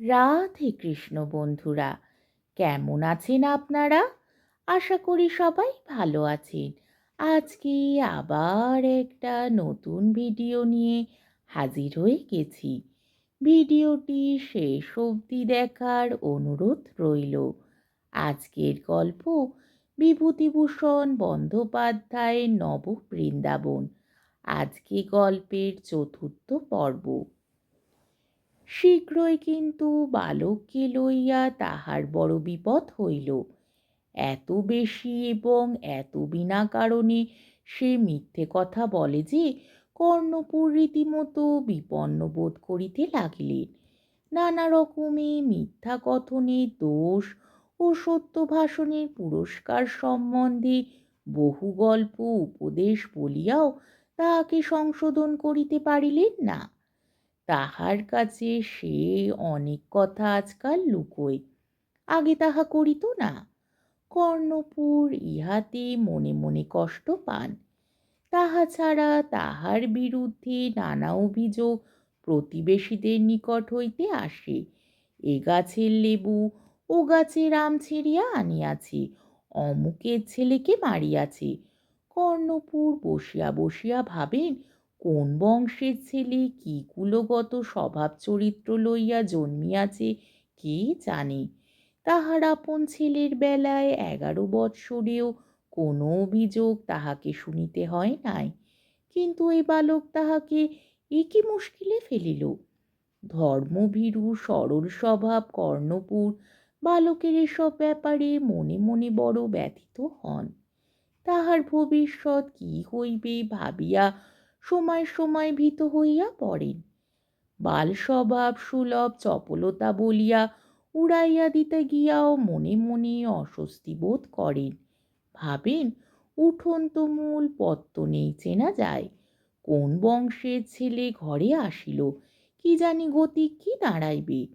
রাধে কৃষ্ণ বন্ধুরা, কেমন আছেন আপনারা? আশা করি সবাই ভালো আছেন। আজকে আবার একটা নতুন ভিডিও নিয়ে হাজির হয়ে গেছি। ভিডিওটি শেষ অবধি দেখার অনুরোধ রইল। আজকের গল্প বিভূতিভূষণ বন্দ্যোপাধ্যায়ের নব বৃন্দাবন আজকে গল্পের চতুর্থ পর্ব। শীঘ্রই কিন্তু বালককে লইয়া তাহার বড় বিপদ হইল। এত বেশি এবং এত বিনা কারণে সে মিথ্যে কথা বলে যে কর্ণপুর রীতিমতো বিপন্ন বোধ করিতে লাগিলেন। নানা রকমে মিথ্যা কথনে দোষ ও সত্য ভাষণের পুরস্কার সম্বন্ধে বহু গল্প, উপদেশ বলিয়াও তাহাকে সংশোধন করিতে পারিলেন না। তাহার কাছে সে অনেক কথা আজকাল লুকোয়। আগে তাহা করিত না। কর্ণপুর ইহাতে মনে মনে কষ্ট পান। তাহা ছাড়া তাহার বিরুদ্ধে নানা অভিযোগ প্রতিবেশীদের নিকট হইতে আসে। এ গাছের লেবু, ও গাছের আম ছিঁড়িয়া আনিয়াছে। অমুকের ছেলেকে মারিয়াছে। কর্ণপুর বসিয়া বসিয়া ভাবেন কোন বংশের ছেলে? কি কুলগত স্বভাব চরিত্র লইয়া জন্মিয়াছে? কে জানে? তাহার আপন ছেলের বেলায় এগারো বৎসরেও কোনো অভিযোগ তাহাকে শুনিতে হয় নাই। কিন্তু এই বালক তাহাকে একই মুশকিলে ফেলিল। ধর্মভীরু, সরল স্বভাব, কর্ণপুর, বালকের এসব ব্যাপারে মনে মনে বড় ব্যথিত হন। তাহার ভবিষ্যৎ কি হইবে ভাবিয়া সময় সময় ভীত হইয়া পড়েন। বাল স্বভাব সুলভ চপলতা বলিয়া উড়াইয়া দিতে গিয়াও মনে মনে অস্বস্তি বোধ করেন। ভাবেন, উঠোন তো মূল পত্ত নেই, চেনা যায়। কোন বংশের ছেলে ঘরে আসিল, কি জানি গতি কি দাঁড়াইবে।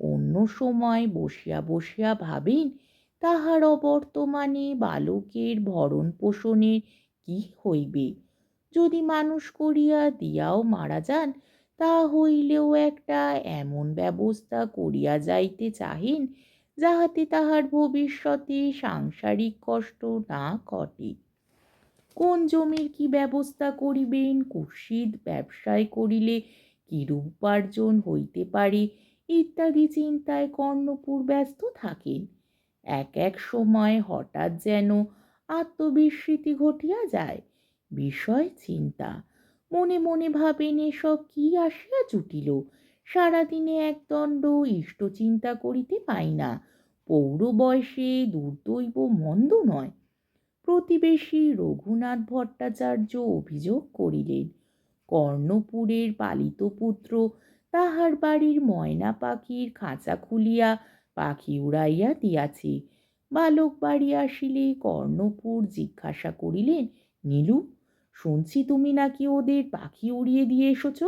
অন্য সময় বসিয়া বসিয়া ভাবেন, তাহার অবর্তমানে বালকের ভরণ পোষণের কি হইবে? যদি মানুষ করিয়া দিয়াও মারা যান, তা হইলেও একটা এমন ব্যবস্থা করিয়া যাইতে চাহেন, যাহাতে তাহার ভবিষ্যতে সাংসারিক কষ্ট না ঘটে। কোন জমির কি ব্যবস্থা করিবেন? কুৎসিত ব্যবসায় করিলে কিরূপ উপার্জন হইতে পারে? ইত্যাদি চিন্তায় কর্ণপুর ব্যস্ত থাকেন। এক এক সময় হঠাৎ যেন আত্মবিস্মৃতি ঘটিয়া যায়। বিষয় চিন্তা। মনে মনে ভাবেন এসব কি আসিয়া জুটিল? সারাদিনে একদণ্ড ইষ্ট চিন্তা করিতে পাই না। পৌর বয়সে দুর্দৈব মন্দ নয়। প্রতিবেশী রঘুনাথ ভট্টাচার্য অভিযোগ করিলেন, কর্ণপুরের পালিত পুত্র তাহার বাড়ির ময়না পাখির খাঁচা খুলিয়া পাখি উড়াইয়া দিয়াছে। বালক বাড়ি আসিলে কর্ণপুর জিজ্ঞাসা করিলেন নীলু, শুনছি তুমি নাকি ওদের পাখি উড়িয়ে দিয়ে এসেছ?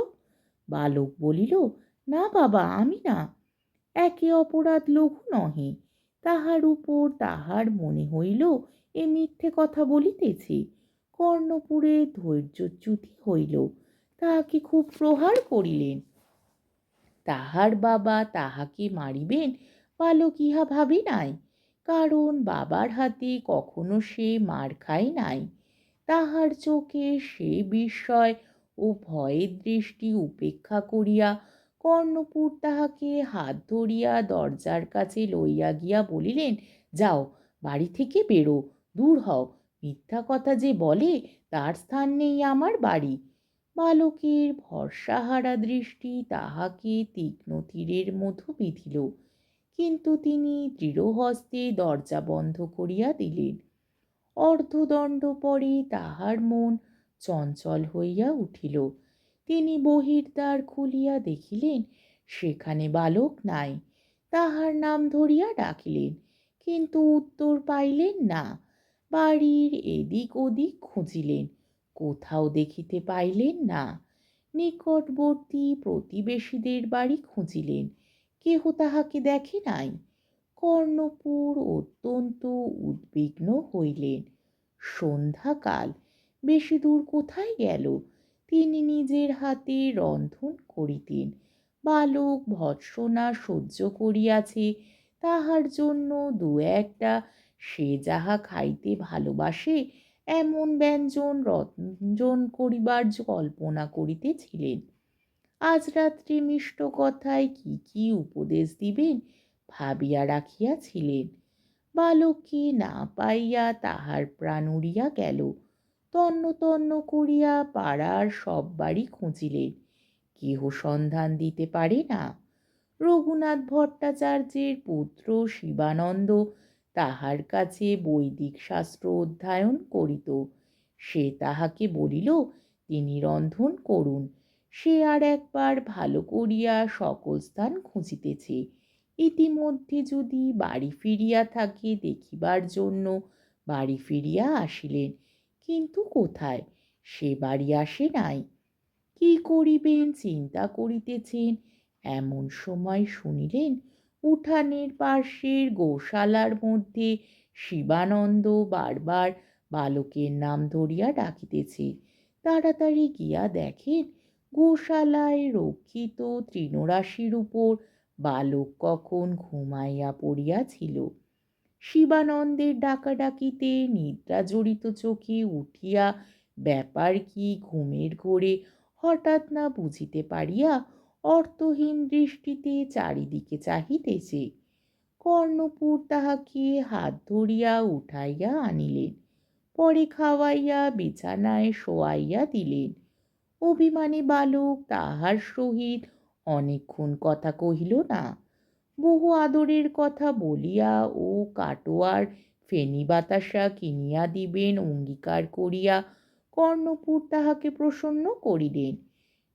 বালক বলিল, না বাবা, আমি না। একে অপরাধ লঘু নহে। তাহার উপর তাহার মনে হইল এ মিথ্যে কথা বলিতেছে। কর্ণপুরে ধৈর্যচ্যুতি হইল। তাহাকে খুব প্রহার করিলেন। তাহার বাবা তাহাকে মারিবেন বালক ইহা ভাবি নাই। কারণ বাবার হাতে কখনো সে মার খায় নাই। তাহার চোখে সে বিস্ময় ও ভয়ের দৃষ্টি উপেক্ষা করিয়া কর্ণপুর তাহাকে হাত ধরিয়া দরজার কাছে লইয়া গিয়া বলিলেন, যাও, বাড়ি থেকে বেরো, দূর হও, মিথ্যা কথা যে বলে তার স্থান নেই আমার বাড়ি বালকের ভরসাহারা দৃষ্টি তাহাকে তীক্ষ্ণ তীরের মধু বিধিল। কিন্তু তিনি দৃঢ়হস্তে দরজা বন্ধ করিয়া দিলেন। অর্ধদণ্ড পরে তাহার মন চঞ্চল হইয়া উঠিল। তিনি বহির্দ্বার খুলিয়া দেখিলেন, সেখানে বালক নাই। তাহার নাম ধরিয়া ডাকিলেন, কিন্তু উত্তর পাইলেন না। বাড়ির এদিক ওদিক খুঁজিলেন, কোথাও দেখিতে পাইলেন না। নিকটবর্তী প্রতিবেশীদের বাড়ি খুঁজিলেন, কেহ তাহাকে দেখে নাই। কর্ণপুর অত্যন্ত উদ্বিগ্ন হইলেন। সন্ধ্যাকাল, বেশি দূর কোথায় গেল? তিনি নিজের হাতে রন্ধন করিতেন। বালক ভৎসনা সহ্য করিয়াছে, তাহার জন্য দু একটা সে যাহা খাইতে ভালোবাসে, এমন ব্যঞ্জন রঞ্জন করিবার কল্পনা করিতেছিলেন। আজ রাত্রে মিষ্ট কথায় কি কি উপদেশ দিবেন? ভাবিয়া রাখিয়াছিলেন। বালককে না পাইয়া তাহার প্রাণ উড়িয়া গেল। তন্ন তন্ন করিয়া পাড়ার সব বাড়ি খুঁজিলেন। কেহ সন্ধান দিতে পারে না। রঘুনাথ ভট্টাচার্যের পুত্র শিবানন্দ তাহার কাছে বৈদিক শাস্ত্র অধ্যয়ন করিত। সে তাহাকে বলিল, তিনি রন্ধন করুন। সে আর একবার ভালো করিয়া সকল স্থান খুঁজিতেছে। ইতিমধ্যে যদি বাড়ি ফিরিয়া থাকে দেখিবার জন্য, বাড়ি ফিরিয়া আসিলেন। কিন্তু কোথায়? সে বাড়ি আসে নাই। কি করিবেন, চিন্তা করিতেছেন। এমন সময় শুনিলেন, উঠানের পার্শ্বের গোশালার মধ্যে শিবানন্দ বারবার বালকের নাম ধরিয়া ডাকিতেছে। তাড়াতাড়ি গিয়া দেখেন, গোশালায় রক্ষিত তৃণরাশির উপর বালক কখন ঘুমাইয়া পড়িয়াছিল? শিবানন্দের ডাকাডাকিতে নিদ্রা জড়িত চোখে উঠিয়া ব্যাপার কি ঘুমের ঘোরে হঠাৎ না বুঝিতে পারিয়া অর্থহীন দৃষ্টিতে চারিদিকে চাহিতেছে। কর্ণপুর তাহাকে হাত ধরিয়া উঠাইয়া আনিলেন, পরে খাওয়াইয়া বিছানায় শোয়াইয়া দিলেন। অভিমানী বালক তাহার সহিত অনেকক্ষণ কথা কহিল না। বহু আদরের কথা বলিয়া ও কাটোয়ার ফেনি বাতাসা কিনিয়া দিবেন, অঙ্গীকার করিয়া কর্ণপুর তাহাকে প্রসন্ন করিলেন।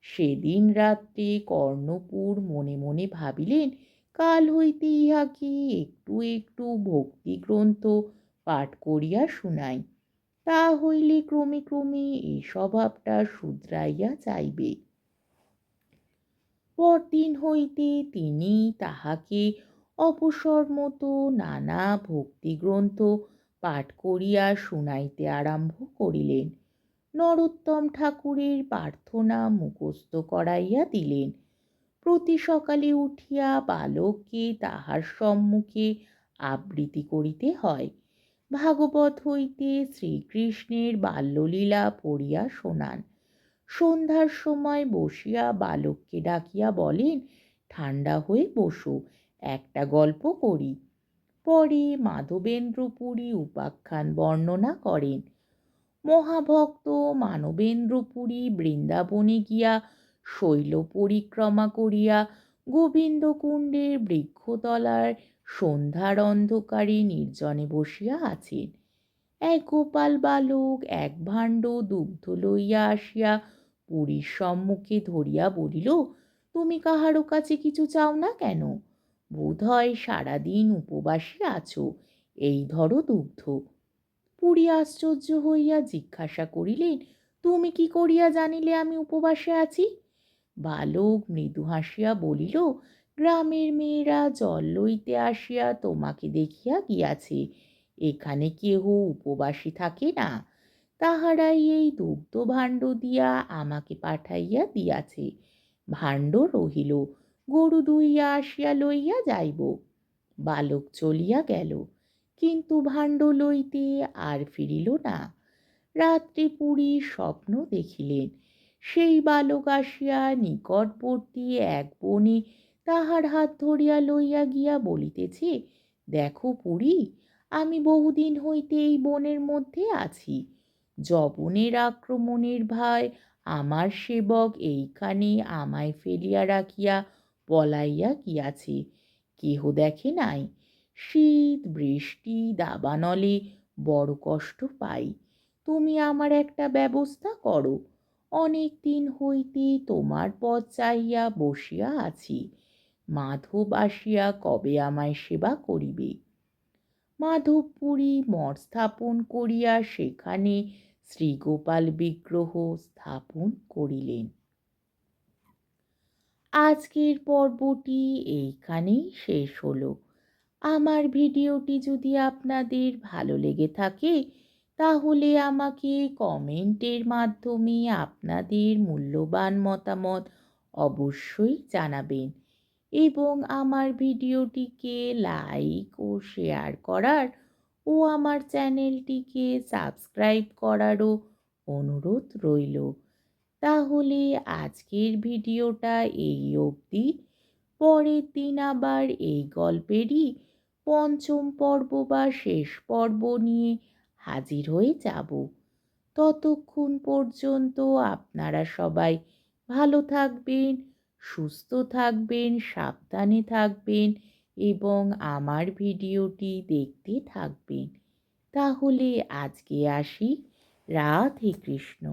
সেদিন রাত্রে কর্ণপুর মনে মনে ভাবিলেন, কাল হইতে ইহাকে একটু একটু ভক্তি গ্রন্থ পাঠ করিয়া শুনাই। তা হইলে ক্রমে ক্রমে এই স্বভাবটা শুধরাইয়া যাইবে। পরদিন হইতে তিনি তাহাকে অবসর মতো নানা ভক্তিগ্রন্থ পাঠ করিয়া শুনাইতে আরম্ভ করিলেন। নরোত্তম ঠাকুরের প্রার্থনা মুখস্থ করাইয়া দিলেন। প্রতি সকালে উঠিয়া বালককে তাহার সম্মুখে আবৃত্তি করিতে হয়। ভাগবত হইতে শ্রীকৃষ্ণের বাল্যলীলা পড়িয়া শোনান। সন্ধ্যার সময় বসিয়া বালককে ডাকিয়া বলেন ঠান্ডা হয়ে বসো, একটা গল্প করি। পরে মাধবেন্দ্রপুরী উপাখ্যান বর্ণনা করেন। মহাভক্ত মানবেন্দ্রপুরী বৃন্দাবনে গিয়া শৈল পরিক্রমা করিয়া গোবিন্দকুণ্ডের বৃক্ষতলার সন্ধ্যার অন্ধকারে নির্জনে বসিয়া আছেন। এক গোপাল বালক, এক ভাণ্ড দুগ্ধ লইয়া আসিয়া পুরীর সম্মুখে ধরিয়া বলিল, তুমি কাহারও কাছে কিছু চাও না কেন? বোধ হয় সারাদিন উপবাসী আছো, এই ধরো দুগ্ধ। পুরী আশ্চর্য হইয়া জিজ্ঞাসা করিলেন, তুমি কি করিয়া জানিলে আমি উপবাসে আছি? বালক মৃদু হাসিয়া বলিল, গ্রামের মেয়েরা জল লইতে আসিয়া তোমাকে দেখিয়া গিয়াছে, এখানে কেহ উপবাসী থাকে না। তাহারাই এই দুগ্ধ ভাণ্ড দিয়া আমাকে পাঠাইয়া দিয়াছে। ভাণ্ড রহিল, গরু দুইয়া আসিয়া লইয়া যাইব। বালক চলিয়া গেল, কিন্তু ভাণ্ড লইতে আর ফিরিল না। রাত্রে পুরী স্বপ্ন দেখিলেন, সেই বালক আসিয়া নিকটবর্তী এক বনে তাহার হাত ধরিয়া লইয়া গিয়া বলিতেছে, দেখো পুরী, আমি বহুদিন হইতে এই বনের মধ্যে আছি। জবনের আক্রমণের ভয়। আমার সেবক এইখানে আমায় ফেলিয়া রাখিয়া পলাইয়া গিয়াছে। কেহ দেখে নাই। শীত, বৃষ্টি, দাবানলে বড় কষ্ট পাই। তুমি আমার একটা ব্যবস্থা করো। অনেক দিন হইতে তোমার পথ চাহিয়া বসিয়া আছি। মাধব আসিয়া কবে আমায় সেবা করিবে? মাধবপুরী মঠ স্থাপন করিয়া সেখানে শ্রীগোপাল বিগ্রহ স্থাপন করিলেন। আজকের পর্বটি এইখানেই শেষ হলো। আমার ভিডিওটি যদি আপনাদের ভালো লেগে থাকে, তাহলে আমাকে কমেন্টের মাধ্যমে আপনাদের মূল্যবান মতামত অবশ্যই জানাবেন। এবং আমার ভিডিওটিকে লাইক ও শেয়ার করার ও আমার চ্যানেলটিকে সাবস্ক্রাইব করারও অনুরোধ রইল। তাহলে আজকের ভিডিওটা এই অবধি। পরের দিন আবার এই গল্পেরই পঞ্চম পর্ব বা শেষ পর্ব নিয়ে হাজির হয়ে যাব। ততক্ষণ পর্যন্ত আপনারা সবাই ভালো থাকবেন সুস্থ থাকবেন সাবধানে থাকবেন এবং আমার ভিডিওটি দেখতে থাকবেন। তাহলে আজকে আসি। রাধে কৃষ্ণ।